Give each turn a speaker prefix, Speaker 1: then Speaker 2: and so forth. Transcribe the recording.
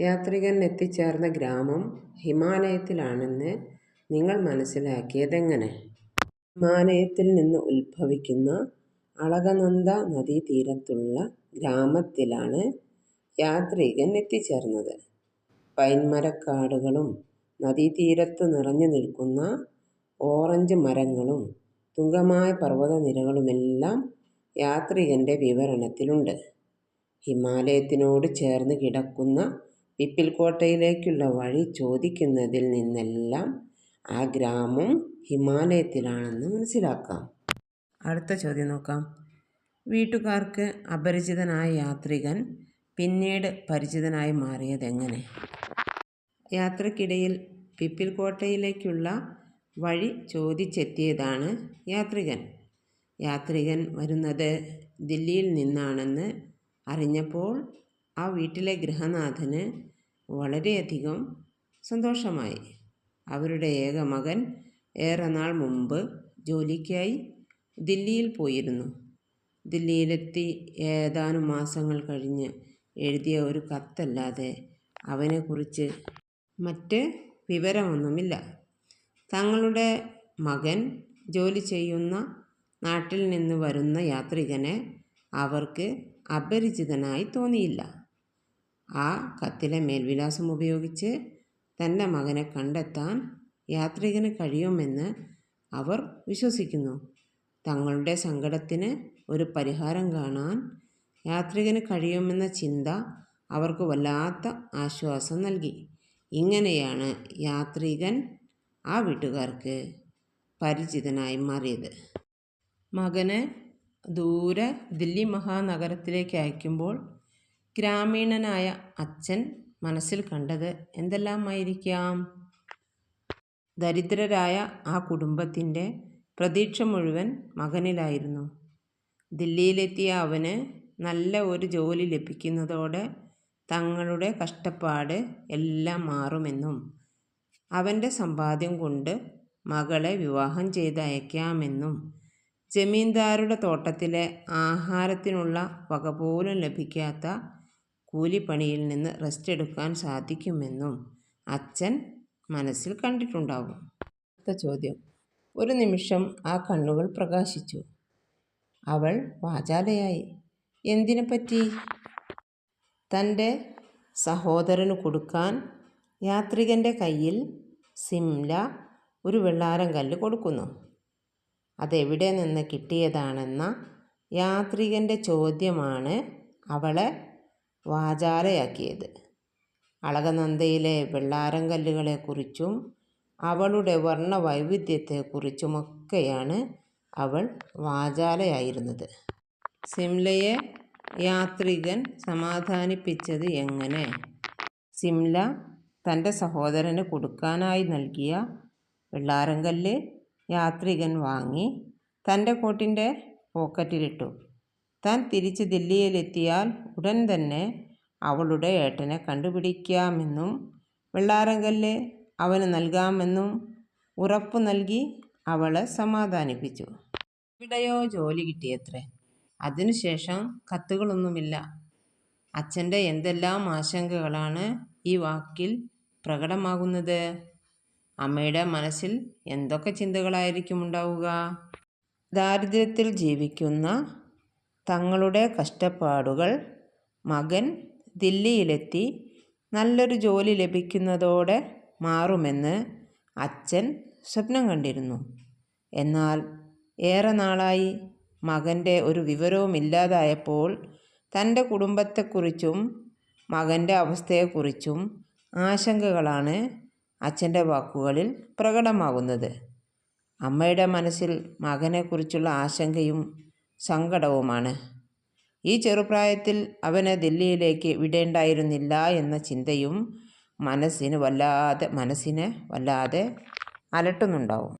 Speaker 1: യാത്രികൻ എത്തിച്ചേർന്ന ഗ്രാമം ഹിമാലയത്തിലാണെന്ന് നിങ്ങൾ മനസ്സിലാക്കിയതെങ്ങനെ? ഹിമാലയത്തിൽ നിന്ന് ഉത്ഭവിക്കുന്ന അളകനന്ദ നദീതീരത്തുള്ള ഗ്രാമത്തിലാണ് യാത്രികൻ എത്തിച്ചേർന്നത്. പൈൻമരക്കാടുകളും നദീതീരത്ത് നിറഞ്ഞു നിൽക്കുന്ന ഓറഞ്ച് മരങ്ങളും തുങ്കമായ പർവതനിരകളുമെല്ലാം യാത്രികന്റെ വിവരണത്തിലുണ്ട്. ഹിമാലയത്തിനോട് ചേർന്ന് കിടക്കുന്ന പിപ്പിൽക്കോട്ടയിലേക്കുള്ള വഴി ചോദിക്കുന്നതിൽ നിന്നെല്ലാം ആ ഗ്രാമം ഹിമാലയത്തിലാണെന്ന് മനസ്സിലാക്കാം. അടുത്ത ചോദ്യം നോക്കാം. വീട്ടുകാർക്ക് അപരിചിതനായ യാത്രികൻ പിന്നീട് പരിചിതനായി മാറിയതെങ്ങനെ? യാത്രക്കിടയിൽ പിപ്പിൽക്കോട്ടയിലേക്കുള്ള വഴി ചോദിച്ചെത്തിയതാണ് യാത്രികൻ. യാത്രികൻ വരുന്നത് ദില്ലിയിൽ നിന്നാണെന്ന് അറിഞ്ഞപ്പോൾ ആ വീട്ടിലെ ഗൃഹനാഥന് വളരെയധികം സന്തോഷമായി. അവരുടെ ഏക മകൻ ഏറെ നാൾ മുമ്പ് ജോലിക്കായി ദില്ലിയിൽ പോയിരുന്നു. ദില്ലിയിലെത്തി ഏതാനും മാസങ്ങൾ കഴിഞ്ഞ് എഴുതിയ ഒരു കത്തല്ലാതെ അവനെക്കുറിച്ച് മറ്റ് വിവരമൊന്നുമില്ല. തങ്ങളുടെ മകൻ ജോലി ചെയ്യുന്ന നാട്ടിൽ നിന്ന് വരുന്ന യാത്രികനെ അവർക്ക് അപരിചിതനായി തോന്നിയില്ല. ആ കത്തിലെ മേൽവിലാസം ഉപയോഗിച്ച് തന്റെ മകനെ കണ്ടെത്താൻ യാത്രികന് കഴിയുമെന്ന് അവർ വിശ്വസിക്കുന്നു. തങ്ങളുടെ സങ്കടത്തിന് ഒരു പരിഹാരം കാണാൻ യാത്രികന് കഴിയുമെന്ന ചിന്ത അവർക്ക് വല്ലാത്ത ആശ്വാസം നൽകി. ഇങ്ങനെയാണ് യാത്രികൻ ആ വീട്ടുകാർക്ക് പരിചിതനായി മാറിയത്. മകനെ ദൂരെ ദില്ലി മഹാനഗരത്തിലേക്ക് അയക്കുമ്പോൾ ഗ്രാമീണനായ അച്ഛൻ മനസ്സിൽ കണ്ടത് എന്തെല്ലാമായിരിക്കാം? ദരിദ്രരായ ആ കുടുംബത്തിന്റെ പ്രതീക്ഷ മുഴുവൻ മകനിലായിരുന്നു. ദില്ലിയിലെത്തിയ അവന് നല്ല ഒരു ജോലി ലഭിക്കുന്നതോടെ തങ്ങളുടെ കഷ്ടപ്പാട് എല്ലാം മാറുമെന്നും അവന്റെ സമ്പാദ്യം കൊണ്ട് മകളെ വിവാഹം ചെയ്തയക്കാമെന്നും ജമീന്ദാരുടെ തോട്ടത്തിലെ ആഹാരത്തിനുള്ള വക പോലും ലഭിക്കാത്ത കൂലിപ്പണിയിൽ നിന്ന് റെസ്റ്റ് എടുക്കാൻ സാധിക്കുമെന്നും അച്ഛൻ മനസ്സിൽ കണ്ടിട്ടുണ്ടാവും. അടുത്ത ചോദ്യം. ഒരു നിമിഷം ആ കണ്ണുകൾ പ്രകാശിച്ചു. അവൾ വാചാലയായി. എന്തിനെപ്പറ്റി? തന്റെ സഹോദരന് കൊടുക്കാൻ യാത്രികന്റെ കയ്യിൽ സിംല ഒരു വെള്ളാരം കല്ല് കൊടുക്കുന്നു. അതെവിടെ നിന്ന് കിട്ടിയതാണെന്ന യാത്രികന്റെ ചോദ്യമാണ് അവളെ വാചാലയാക്കിയത്. അളകനന്ദയിലെ വെള്ളാരംകല്ലുകളെക്കുറിച്ചും അവളുടെ വർണവൈവിധ്യത്തെക്കുറിച്ചുമൊക്കെയാണ് അവൾ വാചാലയായിരുന്നത്. സിംലയെ യാത്രികൻ സമാധാനിപ്പിച്ചത് എങ്ങനെ? സിംല തന്റെ സഹോദരന് കൊടുക്കാനായി നൽകിയ വെള്ളാരങ്കല്ല് യാത്രികൻ വാങ്ങി തന്റെ കോട്ടിന്റെ പോക്കറ്റിലിട്ടു. താൻ തിരിച്ച് ദില്ലിയിലെത്തിയാൽ ഉടൻ തന്നെ അവളുടെ ഏട്ടനെ കണ്ടുപിടിക്കാമെന്നും വെള്ളാരങ്കല്ല് അവന് നൽകാമെന്നും ഉറപ്പു നൽകി അവളെ സമാധാനിപ്പിച്ചു. എവിടെയോ ജോലി കിട്ടിയത്രേ. അതിനുശേഷം കത്തുകളൊന്നുമില്ല. അച്ഛന്റെ എന്തെല്ലാം ആശങ്കകളാണ് ഈ വാക്കിൽ പ്രകടമാകുന്നത്. അമ്മയുടെ മനസ്സിൽ എന്തൊക്കെ ചിന്തകളായിരിക്കും ഉണ്ടാവുക ദാരിദ്ര്യത്തിൽ ജീവിക്കുന്ന തങ്ങളുടെ കഷ്ടപ്പാടുകൾ മകൻ ദില്ലിയിലെത്തി നല്ലൊരു ജോലി ലഭിക്കുന്നതോടെ മാറുമെന്ന് അച്ഛൻ സ്വപ്നം കണ്ടിരുന്നു. എന്നാൽ ഏറെ നാളായി മകന്റെ ഒരു വിവരവും ഇല്ലാതായപ്പോൾ തന്റെ കുടുംബത്തെക്കുറിച്ചും മകന്റെ അവസ്ഥയെക്കുറിച്ചും ആശങ്കകളാണ് അച്ഛന്റെ വാക്കുകളിൽ പ്രകടമാകുന്നത്. അമ്മയുടെ മനസ്സിൽ മകനെക്കുറിച്ചുള്ള ആശങ്കയും സങ്കടവുമാണ്. ഈ ചെറുപ്രായത്തിൽ അവനെ ദില്ലിയിലേക്ക് വിടേണ്ടായിരുന്നില്ല എന്ന ചിന്തയും മനസ്സിന് വല്ലാതെ മനസ്സിനെ വല്ലാതെ അലട്ടുന്നുണ്ടാവും.